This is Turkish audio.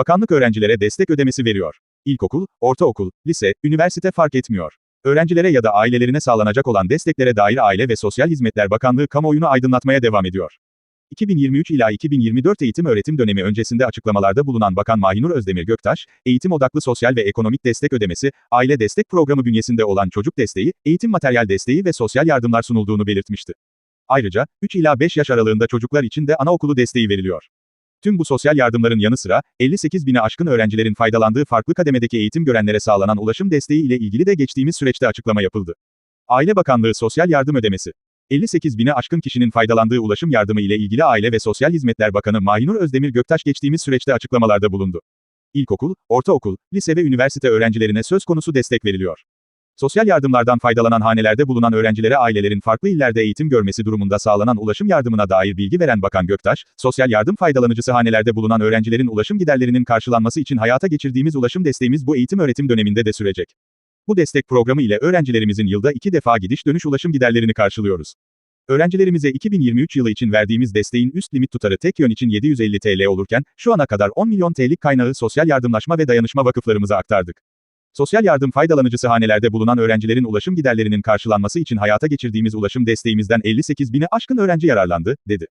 bakanlık öğrencilere destek ödemesi veriyor. İlkokul, ortaokul, lise, üniversite fark etmiyor. Öğrencilere ya da ailelerine sağlanacak olan desteklere dair Aile ve Sosyal Hizmetler Bakanlığı kamuoyunu aydınlatmaya devam ediyor. 2023 ila 2024 eğitim öğretim dönemi öncesinde açıklamalarda bulunan Bakan Mahinur Özdemir Göktaş, eğitim odaklı sosyal ve ekonomik destek ödemesi, aile destek programı bünyesinde olan çocuk desteği, eğitim materyal desteği ve sosyal yardımlar sunulduğunu belirtmişti. Ayrıca, 3 ila 5 yaş aralığında çocuklar için de anaokulu desteği veriliyor. Tüm bu sosyal yardımların yanı sıra, 58 bine aşkın öğrencilerin faydalandığı farklı kademedeki eğitim görenlere sağlanan ulaşım desteği ile ilgili de geçtiğimiz süreçte açıklama yapıldı. Aile Bakanlığı Sosyal Yardım Ödemesi 58 bine aşkın kişinin faydalandığı ulaşım yardımı ile ilgili Aile ve Sosyal Hizmetler Bakanı Mahinur Özdemir Göktaş geçtiğimiz süreçte açıklamalarda bulundu. İlkokul, ortaokul, lise ve üniversite öğrencilerine söz konusu destek veriliyor. Sosyal yardımlardan faydalanan hanelerde bulunan öğrencilere ailelerin farklı illerde eğitim görmesi durumunda sağlanan ulaşım yardımına dair bilgi veren Bakan Göktaş, sosyal yardım faydalanıcısı hanelerde bulunan öğrencilerin ulaşım giderlerinin karşılanması için hayata geçirdiğimiz ulaşım desteğimiz bu eğitim öğretim döneminde de sürecek. Bu destek programı ile öğrencilerimizin yılda iki defa gidiş dönüş ulaşım giderlerini karşılıyoruz. Öğrencilerimize 2023 yılı için verdiğimiz desteğin üst limit tutarı tek yön için 750 TL olurken, şu ana kadar 10 milyon TL'lik kaynağı sosyal yardımlaşma ve dayanışma vakıflarımıza aktardık. Sosyal yardım faydalanıcısı hanelerde bulunan öğrencilerin ulaşım giderlerinin karşılanması için hayata geçirdiğimiz ulaşım desteğimizden 58 bine aşkın öğrenci yararlandı, dedi.